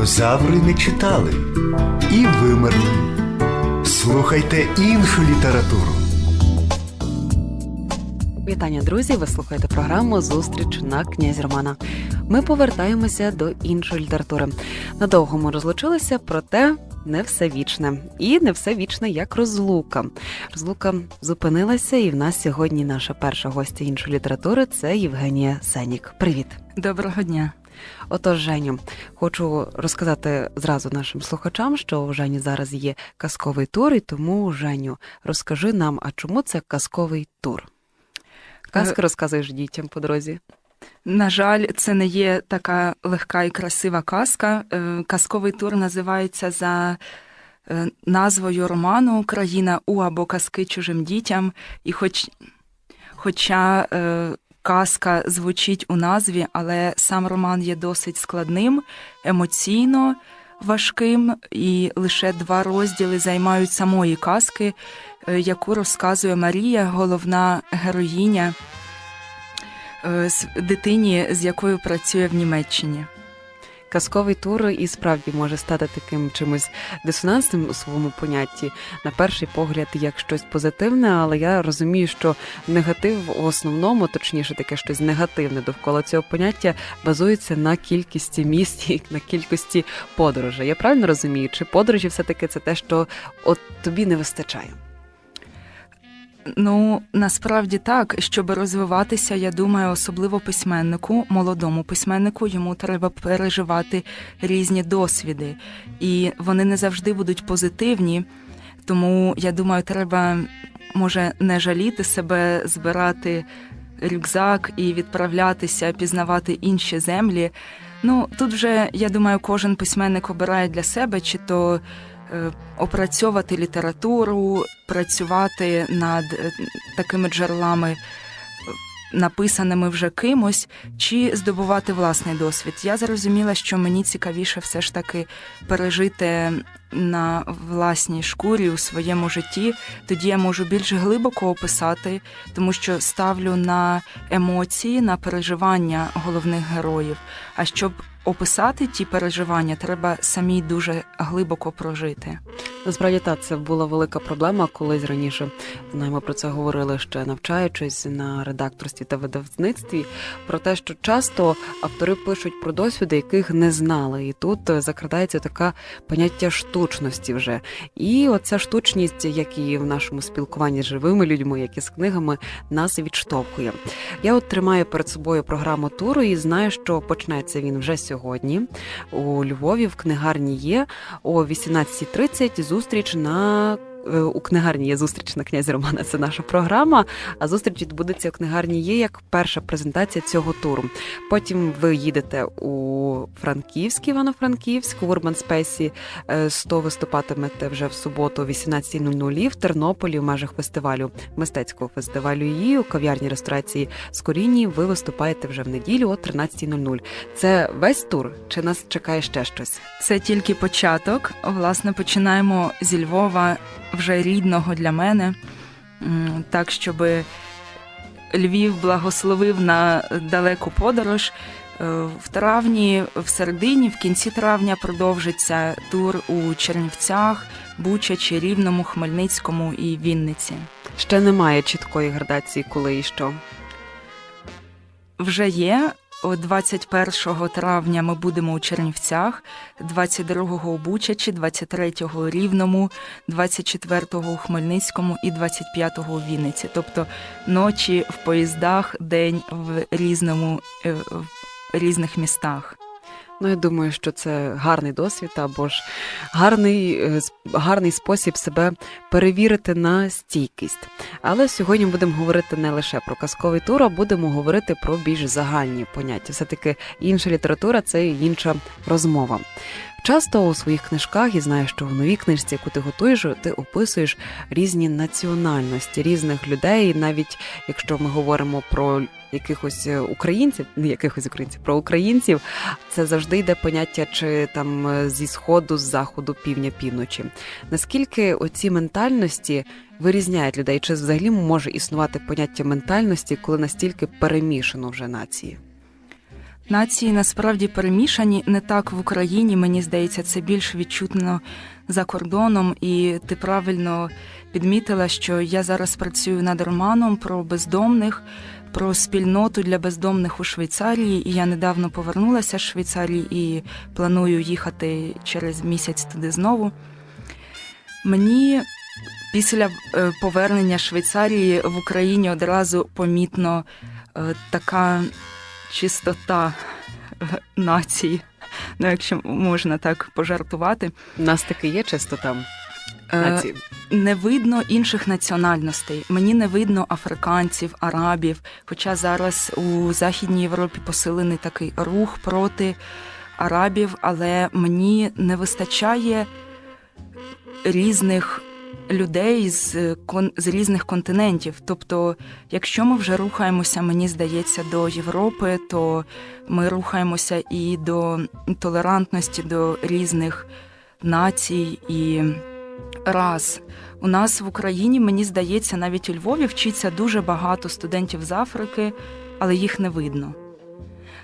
динозаври не читали і вимерли. Слухайте іншу літературу. Вітання, друзі! Ви слухаєте програму Зустріч на князь Романа. Ми повертаємося до іншої літератури. Надовго ми розлучилися, проте не все вічне. І не все вічне як розлука. Розлука зупинилася, і в нас сьогодні наша перша гостя іншої літератури це Євгенія Сенік. Привіт! Доброго дня. Отож, Женю, хочу розказати зразу нашим слухачам, що у Жені зараз є казковий тур, і тому Женю, розкажи нам, а чому це казковий тур? Казки розказуєш дітям по дорозі. На жаль, це не є така легка і красива казка. Е, Казковий тур називається за е, назвою роману Країна У або казки чужим дітям. І хоч, хоча е, казка звучить у назві, але сам роман є досить складним, емоційно важким, і лише два розділи займають самої казки, е, яку розказує Марія, головна героїня. е, дитині, з якою працює в Німеччині. Казковий тур і справді може стати таким чимось дисонансним у своєму понятті. На перший погляд, як щось позитивне, але я розумію, що негатив в основному, точніше, таке щось негативне довкола цього поняття, базується на кількості місць і на кількості подорожей. Я правильно розумію? Чи подорожі все-таки це те, що от тобі не вистачає? Ну насправді так, щоб розвиватися, я думаю, особливо письменнику, молодому письменнику, йому треба переживати різні досвіди, і вони не завжди будуть позитивні. Тому я думаю, треба може не жаліти себе, збирати рюкзак і відправлятися, пізнавати інші землі. Ну тут вже я думаю, кожен письменник обирає для себе, чи то опрацьовувати літературу, працювати над е, такими джерелами, е, написаними вже кимось, чи здобувати власний досвід. Я зрозуміла, що мені цікавіше все ж таки пережити на власній шкурі у своєму житті. Тоді я можу більш глибоко описати, тому що ставлю на емоції, на переживання головних героїв. А щоб описати ті переживання, треба самій дуже глибоко прожити. Насправді так, це була велика проблема, колись раніше знаємо про це говорили ще навчаючись на редакторстві та видавництві. Про те, що часто автори пишуть про досвіди, яких не знали, і тут е, закрадається така поняття штучності вже. І оця штучність, як і в нашому спілкуванні з живими людьми, як і з книгами, нас відштовхує. Я от тримаю перед собою програму туру і знаю, що почнеться він вже сьогодні. У Львові в книгарні є о 18.30 зустріч на. Е, У книгарні є зустріч на князя Романа. Це наша програма. А зустріч відбудеться у книгарні є як перша презентація цього туру. Потім ви їдете у Франківськ, Івано-Франківськ, у Urban Space 100 виступатимете вже в суботу о 18.00 в Тернополі в межах фестивалю мистецького фестивалю. І у кав'ярні ресторації Скоріні ви виступаєте вже в неділю о 13.00. Це весь тур. Чи нас чекає ще щось? Це тільки початок. Власне, починаємо зі Львова вже рідного для мене, так щоб Львів благословив на далеку подорож. Е, В травні, в середині, в кінці травня продовжиться тур у Чернівцях, Бучачі, Рівному, Хмельницькому і Вінниці. Ще немає чіткої градації, коли і що. Вже є. О 21 травня ми будемо у Чернівцях, 22-го у Бучачі, 23-го у Рівному, 24-го у Хмельницькому і 25-го у Вінниці. Тобто ночі в поїздах, день в різному е, в різних містах. Ну, я думаю, що це гарний досвід або ж гарний, е, гарний спосіб себе перевірити на стійкість. Але сьогодні будемо говорити не лише про казковий тур, а будемо говорити про більш загальні поняття. Все-таки інша література це інша розмова. Часто у своїх книжках, і знаю, що в новій книжці, яку ти готуєш, ти описуєш різні національності різних людей, навіть якщо ми говоримо про якихось е, українців, не якихось українців, про українців, це завжди йде поняття чи там е, зі сходу, з заходу, півдня, півночі. Наскільки оці ментальності вирізняють людей? Чи взагалі може існувати поняття ментальності, коли настільки перемішано вже нації? Нації насправді перемішані не так в Україні. Мені здається, це більш відчутно за кордоном. І ти правильно підмітила, що я зараз працюю над романом про бездомних, про спільноту для бездомних у Швейцарії. І я недавно повернулася з Швейцарії і планую їхати через місяць туди знову. Мені після е, повернення Швейцарії в Україні одразу помітно е, така чистота е, нації, ну якщо можна так пожартувати. У нас таки є чисто там Е, нації. Не видно інших національностей. Мені не видно африканців, арабів. Хоча зараз у Західній Європі посилений такий рух проти арабів, але мені не вистачає різних людей з, кон- з різних континентів. Тобто, якщо ми вже рухаємося, мені здається, до Європи, то ми рухаємося і до толерантності до різних націй і рас. У нас в Україні, мені здається, навіть у Львові вчиться дуже багато студентів з Африки, але їх не видно.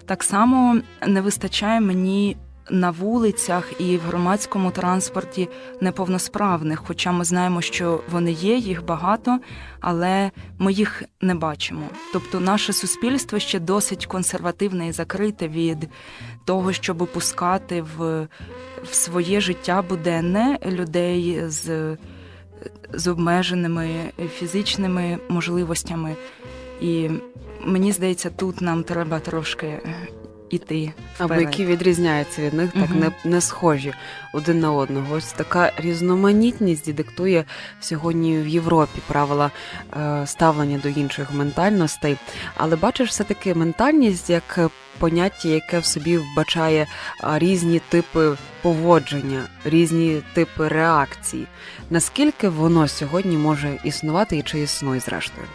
Так само не вистачає мені на вулицях і в громадському транспорті неповносправних, хоча ми знаємо, що вони є, їх багато, але ми їх не бачимо. Тобто наше суспільство ще досить консервативне і закрите від того, щоб пускати в, в своє життя буденне людей з, з обмеженими фізичними можливостями. І мені здається, тут нам треба трошки іти. Або вперед. які відрізняються від них, так Мгм. не, не схожі один на одного. Ось така різноманітність диктує сьогодні в Європі правила е, ставлення до інших ментальностей. Але бачиш, все-таки ментальність як е, поняття, яке в собі вбачає різні типи поводження, різні типи реакцій. Наскільки воно сьогодні може існувати і чи існує зрештою?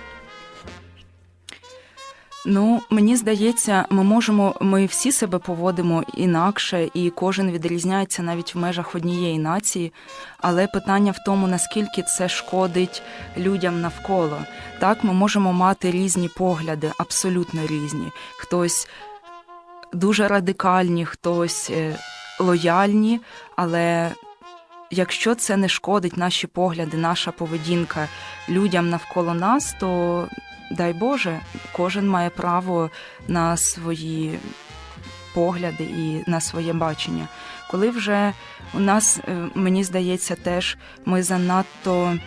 Ну, мені здається, ми можемо, ми всі себе поводимо інакше, і кожен відрізняється навіть в межах однієї нації. Але питання в тому, наскільки це шкодить людям навколо. Так, ми можемо мати різні погляди, абсолютно різні. Хтось дуже радикальні, хтось е, лояльні, але. Якщо це не шкодить наші погляди, наша поведінка людям навколо нас, то дай Боже, кожен має право на свої погляди і на своє бачення. Коли вже у нас, е, мені здається, теж ми занадто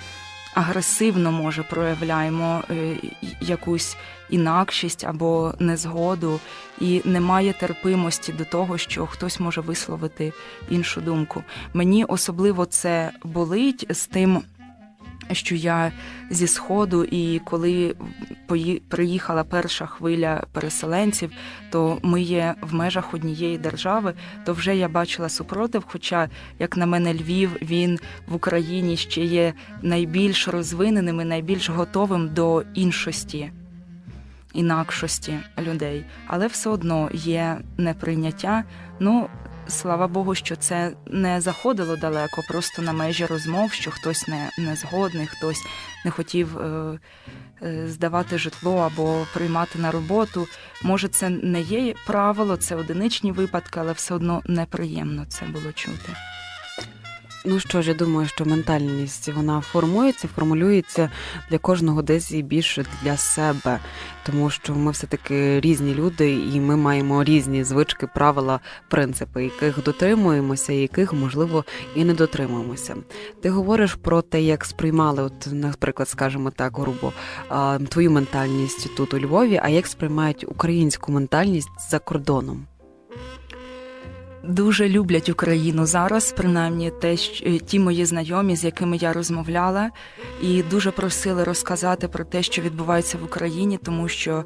агресивно може проявляємо е, якусь інакшість або незгоду, і немає терпимості до того, що хтось може висловити іншу думку. Мені особливо це болить з тим що я зі сходу, і коли приїхала перша хвиля переселенців, то ми є в межах однієї держави, то вже я бачила супротив. Хоча, як на мене, Львів він в Україні ще є найбільш розвиненим і найбільш готовим до іншості. Інакшості людей, але все одно є неприйняття. Ну, слава Богу, що це не заходило далеко, просто на межі розмов, що хтось не, не згодний, хтось не хотів е, е, здавати житло або приймати на роботу. Може, це не є правило, це одиничні випадки, але все одно неприємно це було чути. Ну що ж, я думаю, що ментальність вона формується, формулюється для кожного десь і більше для себе, тому що ми все таки різні люди, і ми маємо різні звички, правила, принципи, яких дотримуємося, яких можливо і не дотримуємося. Ти говориш про те, як сприймали, от, наприклад, скажімо так, грубо твою ментальність тут у Львові, а як сприймають українську ментальність за кордоном. Дуже люблять Україну зараз, принаймні те, щ- е, ті мої знайомі, з якими я розмовляла, і дуже просили розказати про те, що відбувається в Україні, тому що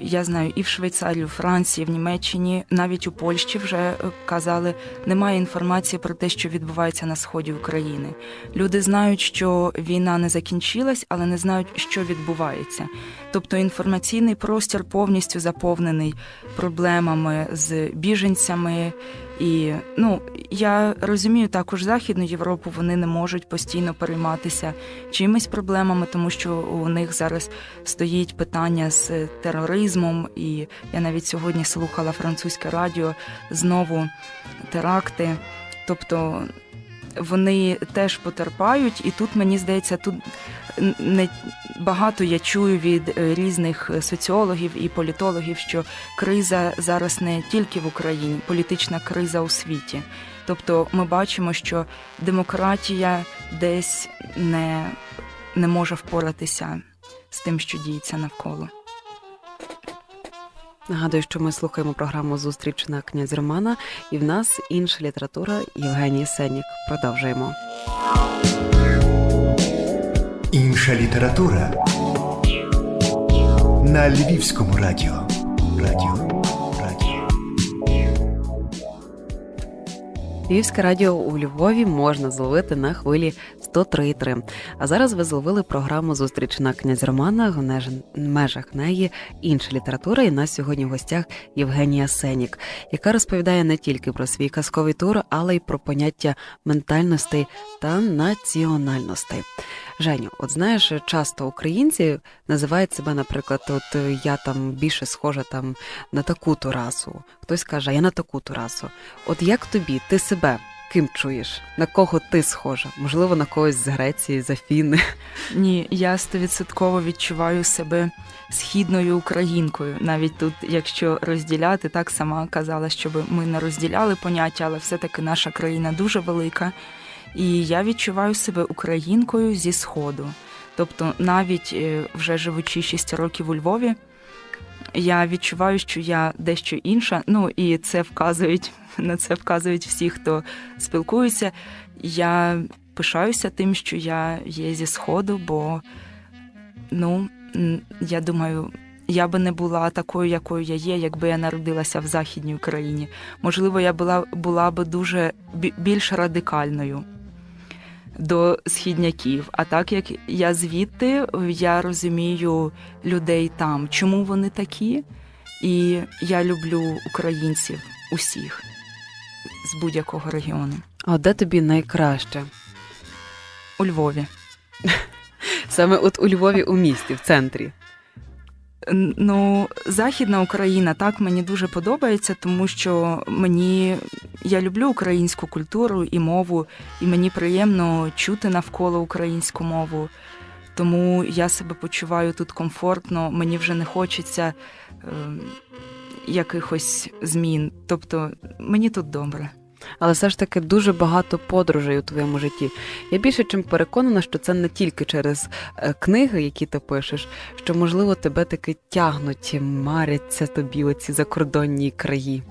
я знаю і в Швейцарії, в Франції, в Німеччині, навіть у Польщі вже е, казали, немає інформації про те, що відбувається на сході України. Люди знають, що війна не закінчилась, але не знають, що відбувається. Тобто інформаційний простір повністю заповнений проблемами з біженцями, І ну я розумію також Західну Європу, вони не можуть постійно перейматися чимись проблемами, тому що у них зараз стоїть питання з тероризмом. І я навіть сьогодні слухала французьке радіо знову теракти. Тобто вони теж потерпають, і тут мені здається, тут не багато я чую від е, різних соціологів і політологів, що криза зараз не тільки в Україні, політична криза у світі. Тобто ми бачимо, що демократія десь не, не може впоратися з тим, що діється навколо. Нагадую, що ми слухаємо програму Зустріч на князь Романа, і в нас інша література Євгеній Сенік. Продовжуємо. Інша література на Львівському радіо. Радіо. Львівське радіо у Львові можна зловити на хвилі 103,3. А зараз ви зловили програму Зустріч на князь Романа в межах неї інша література. І в нас сьогодні в гостях Євгенія Сенік, яка розповідає не тільки про свій казковий тур, але й про поняття ментальностей та національностей. Женю, от знаєш, часто українці називають себе, наприклад, от я там більше схожа там на таку ту расу. Хтось каже, я на таку ту расу. От як тобі, ти себе ким чуєш? На кого ти схожа? Можливо, на когось з Греції, з Афіни. Ні, я стовідсотково відчуваю себе східною українкою. Навіть тут, якщо розділяти, так сама казала, щоб ми не розділяли поняття, але все-таки наша країна дуже велика. І я відчуваю себе українкою зі сходу. Тобто, навіть е, вже живучи 6 років у Львові, я відчуваю, що я дещо інша. Ну і це вказують на це вказують всі, хто спілкується. Я пишаюся тим, що я є зі сходу, бо ну я думаю. Я би не була такою, якою я є, якби я народилася в Західній Україні. Можливо, я була, була би дуже більш радикальною до східняків. А так як я звідти, я розумію людей там, чому вони такі, і я люблю українців усіх з будь-якого регіону. А де тобі найкраще? У Львові. Саме от у Львові у місті, в центрі. Ну, Західна Україна так мені дуже подобається, тому що мені я люблю українську культуру і мову, і мені приємно чути навколо українську мову. Тому я себе почуваю тут комфортно, мені вже не хочеться е, якихось змін. Тобто мені тут добре. Але все ж таки дуже багато подорожей у твоєму житті. Я більше чим переконана, що це не тільки через е, книги, які ти пишеш, що можливо тебе таки тягнуть, маряться тобі оці закордонні краї.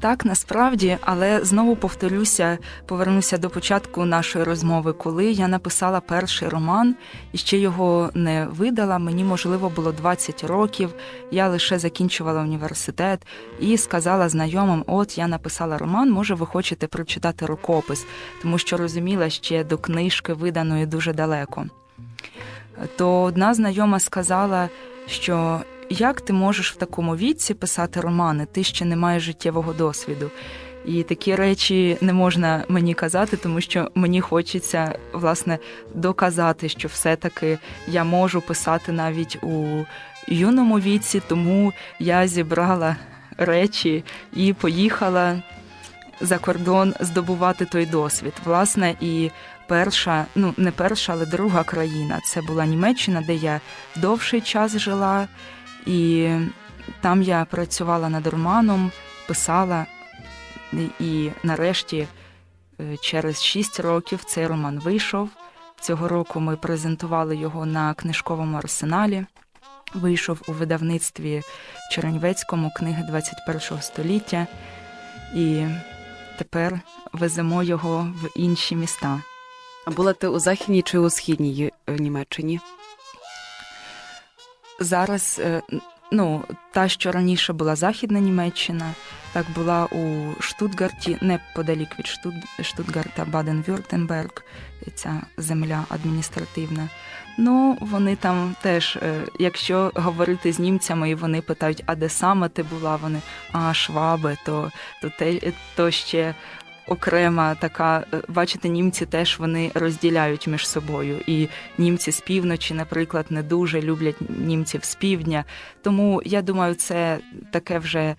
Так, насправді, але знову повторюся, повернуся до початку нашої розмови, коли я написала перший роман і ще його не видала. Мені можливо було 20 років. Я лише закінчувала університет і сказала знайомим: от я написала роман, може, ви хочете прочитати рукопис, тому що розуміла ще до книжки виданої дуже далеко. То одна знайома сказала, що як ти можеш в такому віці писати романи? Ти ще не маєш життєвого досвіду. І такі речі не можна мені казати, тому що мені хочеться власне доказати, що все-таки я можу писати навіть у юному віці, тому я зібрала речі і поїхала за кордон здобувати той досвід. Власне, і перша, ну не перша, але друга країна це була Німеччина, де я довший час жила. І там я працювала над романом, писала, і нарешті, е, через 6 років, цей роман вийшов. Цього року ми презентували його на книжковому арсеналі. Вийшов у видавництві Чернівецькому книги 21 століття, і тепер веземо його в інші міста. А була ти у західній чи у східній е, Німеччині? Зараз е, ну, та, що раніше була Західна Німеччина, так була у Штутгарті, неподалік від Штут... Штутгарта Баден-Вюртемберг, ця земля адміністративна. Ну, вони там теж, е, якщо говорити з німцями, і вони питають, а де саме ти була? Вони а Шваби, то, то, те, то ще окрема така. е, Бачите, німці теж вони розділяють між собою. І німці з півночі, наприклад, не дуже люблять німців з півдня. Тому я думаю, це таке вже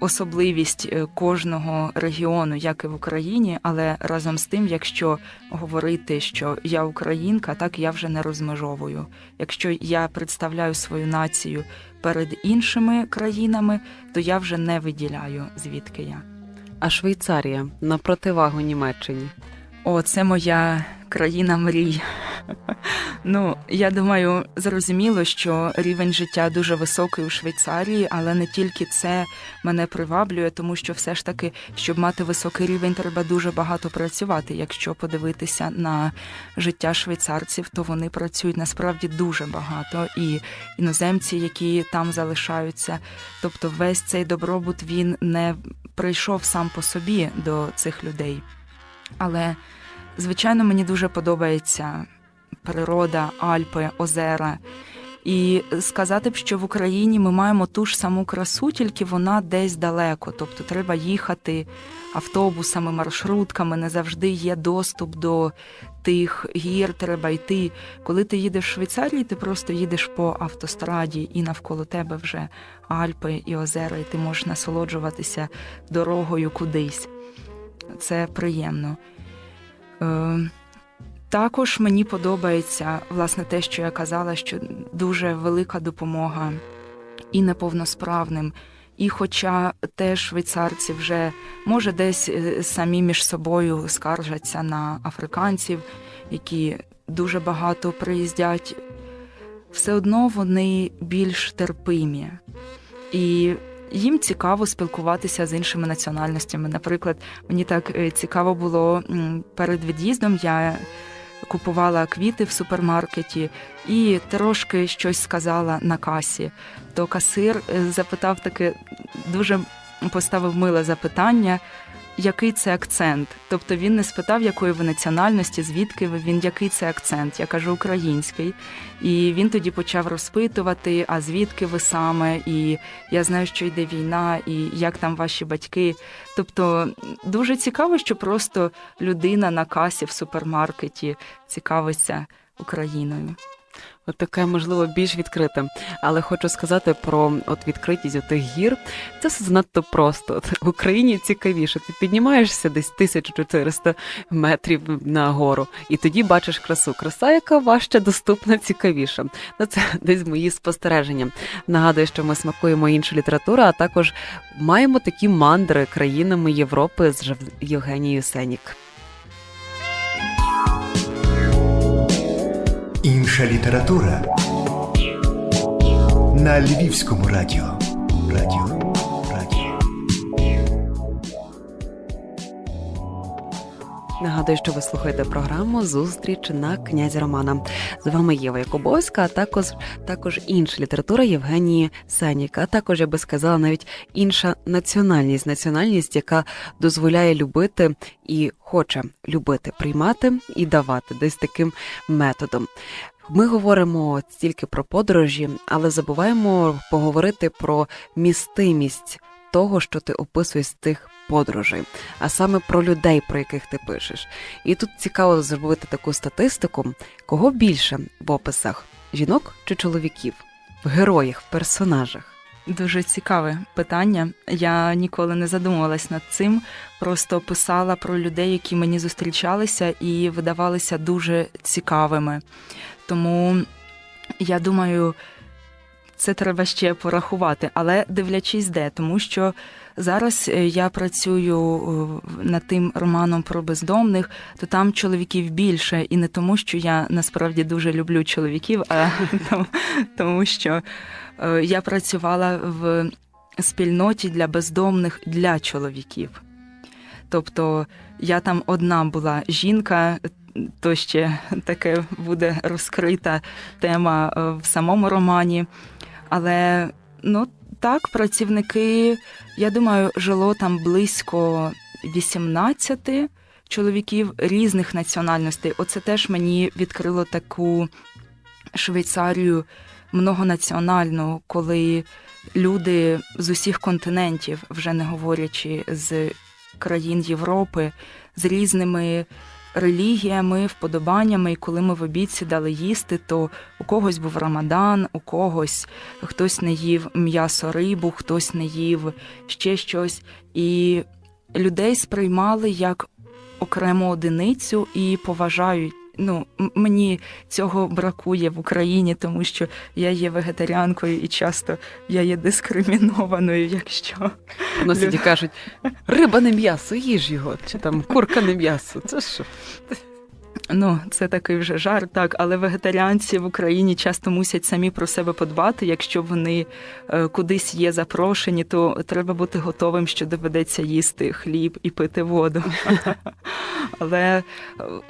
особливість е, кожного регіону, як і в Україні, але разом з тим, якщо говорити, що я українка, так я вже не розмежовую. Якщо я представляю свою націю перед іншими країнами, то я вже не виділяю звідки я. А Швейцарія на противагу Німеччині. О, це моя країна мрій. Ну, я думаю, зрозуміло, що рівень життя дуже високий у Швейцарії, але не тільки це мене приваблює, тому що все ж таки, щоб мати високий рівень, треба дуже багато працювати. Якщо подивитися на життя швейцарців, то вони працюють насправді дуже багато. І іноземці, які там залишаються, тобто весь цей добробут він не прийшов сам по собі до цих людей. Але, звичайно, мені дуже подобається природа, Альпи, озера. І сказати б, що в Україні ми маємо ту ж саму красу, тільки вона десь далеко. Тобто треба їхати автобусами, маршрутками, не завжди є доступ до тих гір, треба йти. Коли ти їдеш в Швейцарії, ти просто їдеш по автостраді, і навколо тебе вже Альпи і озера, і ти можеш насолоджуватися дорогою кудись. Це приємно. Е, також мені подобається власне те, що я казала, що дуже велика допомога і неповносправним. І хоча теж швейцарці вже може десь е, самі між собою скаржаться на африканців, які дуже багато приїздять, все одно вони більш терпимі. І їм цікаво спілкуватися з іншими національностями. Наприклад, мені так е, цікаво було перед від'їздом. Я купувала квіти в супермаркеті і трошки щось сказала на касі. То касир е, запитав таке дуже поставив миле запитання. Який це акцент? Тобто він не спитав, якої ви національності, звідки ви він, який це акцент? Я кажу український. І він тоді почав розпитувати, а звідки ви саме, і я знаю, що йде війна, і як там ваші батьки. Тобто дуже цікаво, що просто людина на касі в супермаркеті цікавиться Україною. От таке, можливо, більш відкрите. Але хочу сказати про от відкритість у тих гір. Це все занадто просто. В Україні цікавіше. Ти піднімаєшся десь 1400 метрів на гору, і тоді бачиш красу. Краса, яка важче доступна, цікавіша. Ну, це десь мої спостереження. Нагадую, що ми смакуємо іншу літературу, а також маємо такі мандри країнами Європи з Євгенією Сенік. Інша література на Львівському радіо. Радіо. Радіо. Нагадую, що ви слухаєте програму Зустріч на князі Романа. З вами Єва Якубовська, а також також інша література Євгенії Сенік, а також я би сказала навіть інша національність, національність, яка дозволяє любити і хоче любити, приймати і давати десь таким методом. Ми говоримо тільки про подорожі, але забуваємо поговорити про містимість того, що ти описуєш з тих подорожей, а саме про людей, про яких ти пишеш. І тут цікаво зробити таку статистику, кого більше в описах жінок чи чоловіків, в героях, в персонажах. Дуже цікаве питання. Я ніколи не задумувалась над цим. Просто писала про людей, які мені зустрічалися і видавалися дуже цікавими. Тому я думаю, це треба ще порахувати, але дивлячись де, тому що зараз е, я працюю е, над тим романом про бездомних, то там чоловіків більше, і не тому, що я насправді дуже люблю чоловіків, а тому, що е, я працювала в спільноті для бездомних для чоловіків. Тобто я там одна була жінка, то ще таке буде розкрита тема в самому романі. Але ну так, працівники, я думаю, жило там близько 18 чоловіків різних національностей. Оце теж мені відкрило таку Швейцарію многонаціональну, коли люди з усіх континентів, вже не говорячи з країн Європи, з різними релігіями, вподобаннями, і коли ми в обід сідали їсти, то у когось був Рамадан, у когось хтось не їв м'ясо рибу, хтось не їв ще щось. І людей сприймали як окрему одиницю і поважають. Ну, мені цього бракує в Україні, тому що я є вегетаріанкою і часто я є дискримінованою, якщо Носять і кажуть, риба не м'ясо, їж його, чи там курка не м'ясо. Це що? Ну, це такий вже жарт, так, але вегетаріанці в Україні часто мусять самі про себе подбати. Якщо вони е, кудись є запрошені, то треба бути готовим, що доведеться їсти хліб і пити воду. Але е,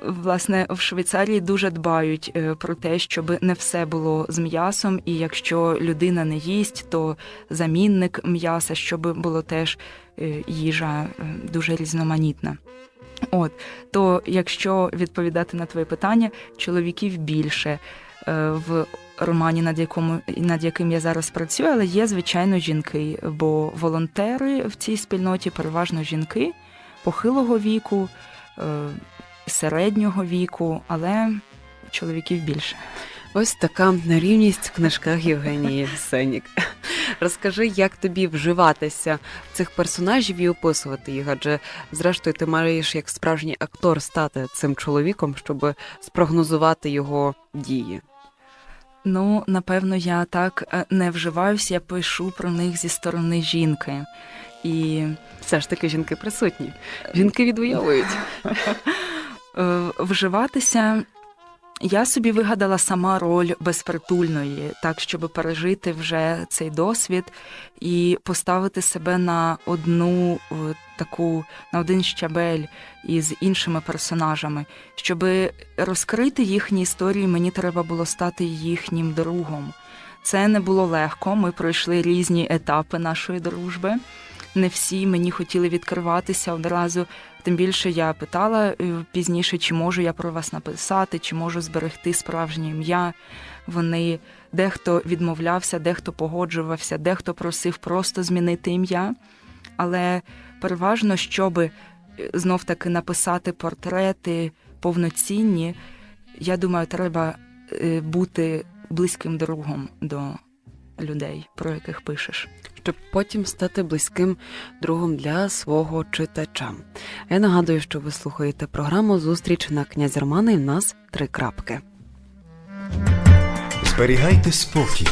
власне в Швейцарії дуже дбають е, про те, щоб не все було з м'ясом, і якщо людина не їсть, то замінник м'яса, щоб було теж їжа дуже різноманітна. От то якщо відповідати на твоє питання, чоловіків більше е, в романі, над якому над яким я зараз працюю, але є звичайно жінки, бо волонтери в цій спільноті переважно жінки похилого віку, е, середнього віку, але чоловіків більше. Ось така нерівність в книжках Євгенії Сенік. Розкажи, як тобі вживатися в цих персонажів і описувати їх, адже зрештою ти маєш як справжній актор стати цим чоловіком, щоб спрогнозувати його дії. Ну, напевно, я так е, не вживаюся, я пишу про них зі сторони жінки. І Все ж таки жінки присутні. Жінки відвоюють. Е, вживатися. Я собі вигадала сама роль безпритульної, так щоб пережити вже цей досвід і поставити себе на одну е, таку на один щабель із іншими персонажами. Щоб розкрити їхні історії, мені треба було стати їхнім другом. Це не було легко. Ми пройшли різні етапи нашої дружби. Не всі мені хотіли відкриватися одразу. Тим більше я питала е, пізніше, чи можу я про вас написати, чи можу зберегти справжнє ім'я. Вони дехто відмовлявся, дехто погоджувався, дехто просив просто змінити ім'я. Але переважно, щоб знов таки написати портрети повноцінні, я думаю, треба е, бути близьким другом до людей, про яких пишеш. щоб потім стати близьким другом для свого читача. Я нагадую, що ви слухаєте програму Зустріч на князь Романа і в нас три крапки. Зберігайте спокій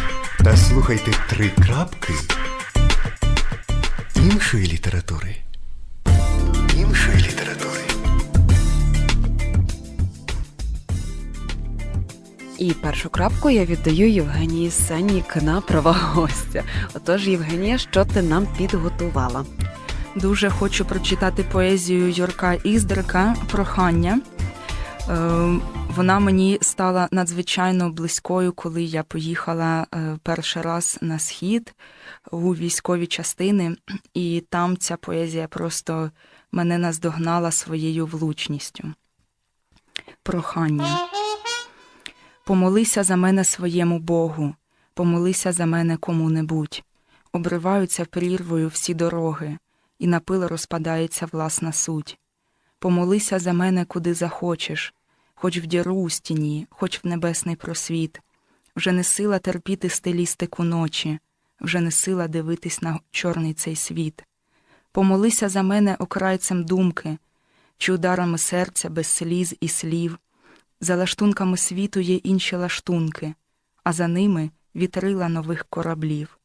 та слухайте три крапки іншої літератури. Іншої літератури. І першу крапку я віддаю Євгенії Сенік на права гостя. Отож, Євгенія, що ти нам підготувала? Дуже хочу прочитати поезію Юрка Іздрика Прохання. Е, Вона мені стала надзвичайно близькою, коли я поїхала е, перший раз на схід у військові частини, і там ця поезія просто мене наздогнала своєю влучністю. Прохання. Помолися за мене своєму Богу, помолися за мене кому-небудь. Обриваються прірвою всі дороги, і на пил розпадається власна суть. Помолися за мене куди захочеш, хоч в діру у стіні, хоч в небесний просвіт. Вже не сила терпіти стилістику ночі, вже не сила дивитись на чорний цей світ. Помолися за мене окрайцем думки, чи ударами серця без сліз і слів. За лаштунками світу є інші лаштунки, а за ними вітрила нових кораблів.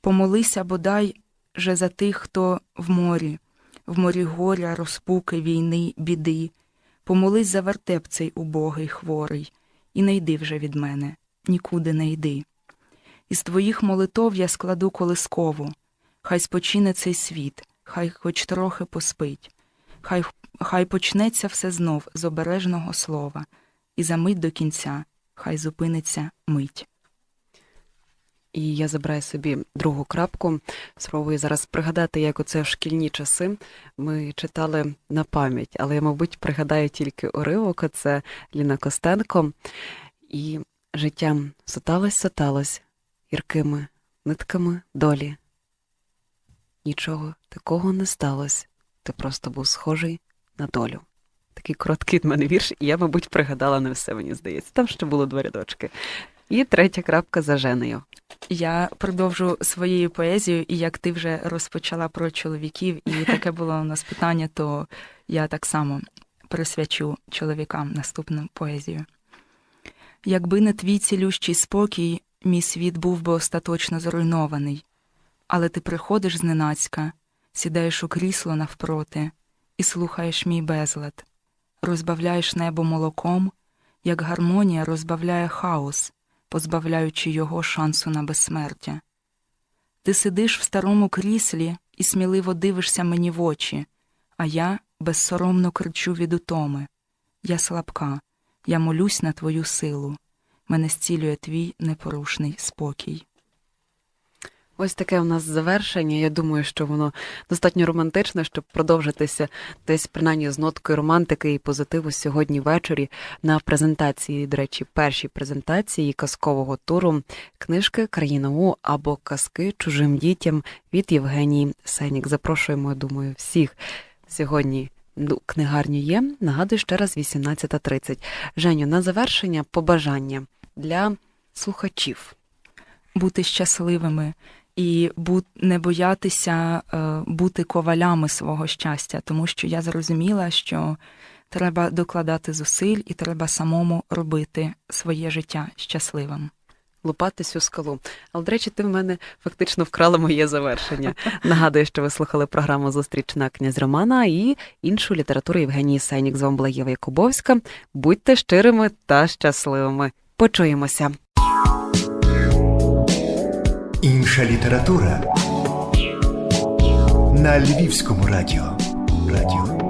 Помолися бодай же за тих, хто в морі, в морі горя, розпуки, війни, біди. Помолись за вертеп цей убогий хворий, і не йди вже від мене, нікуди не йди. Із твоїх молитов я складу колискову, хай спочине цей світ, хай хоч трохи поспить, хай, хай почнеться все знов з обережного слова, і за мить до кінця хай зупиниться мить. І я забираю собі другу крапку. Спробую зараз пригадати, як оце в шкільні часи ми читали на пам'ять, але я, мабуть, пригадаю тільки уривок. Це Ліна Костенко. І життям соталось, соталось гіркими нитками долі. Нічого такого не сталося. Ти просто був схожий на долю. Такий короткий від мене вірш, і я, мабуть, пригадала не все, мені здається. Там ще було два рядочки. І третя крапка за Женею. Я продовжу своєю поезією, і як ти вже розпочала про чоловіків, і таке було у нас питання, то я так само присвячу чоловікам наступну поезію. Якби не твій цілющий спокій, мій світ був би остаточно зруйнований, але ти приходиш зненацька, сідаєш у крісло навпроти і слухаєш мій безлад, розбавляєш небо молоком, як гармонія розбавляє хаос позбавляючи його шансу на безсмертя. Ти сидиш в старому кріслі і сміливо дивишся мені в очі, а я безсоромно кричу від утоми. Я слабка, я молюсь на твою силу. Мене зцілює твій непорушний спокій. Ось таке у нас завершення. Я думаю, що воно достатньо романтичне, щоб продовжитися десь принаймні з ноткою романтики і позитиву сьогодні ввечері на презентації, до речі, першій презентації казкового туру книжки Країна У або казки чужим дітям від Євгенії Сенік. Запрошуємо, я думаю, всіх сьогодні. Ну, книгарню є. Нагадую ще раз 18.30. Женю, на завершення побажання для слухачів. Бути щасливими і не боятися е, бути ковалями свого щастя, тому що я зрозуміла, що треба докладати зусиль і треба самому робити своє життя щасливим. лупатись у скалу. Але, до речі, ти в мене фактично вкрала моє завершення. Нагадую, що ви слухали програму Зустріч на князь Романа і іншу літературу Євгенії Сенік. З вами була Єва Якубовська. Будьте щирими та щасливими. Почуємося. Інша література на Львівському радіо. Радіо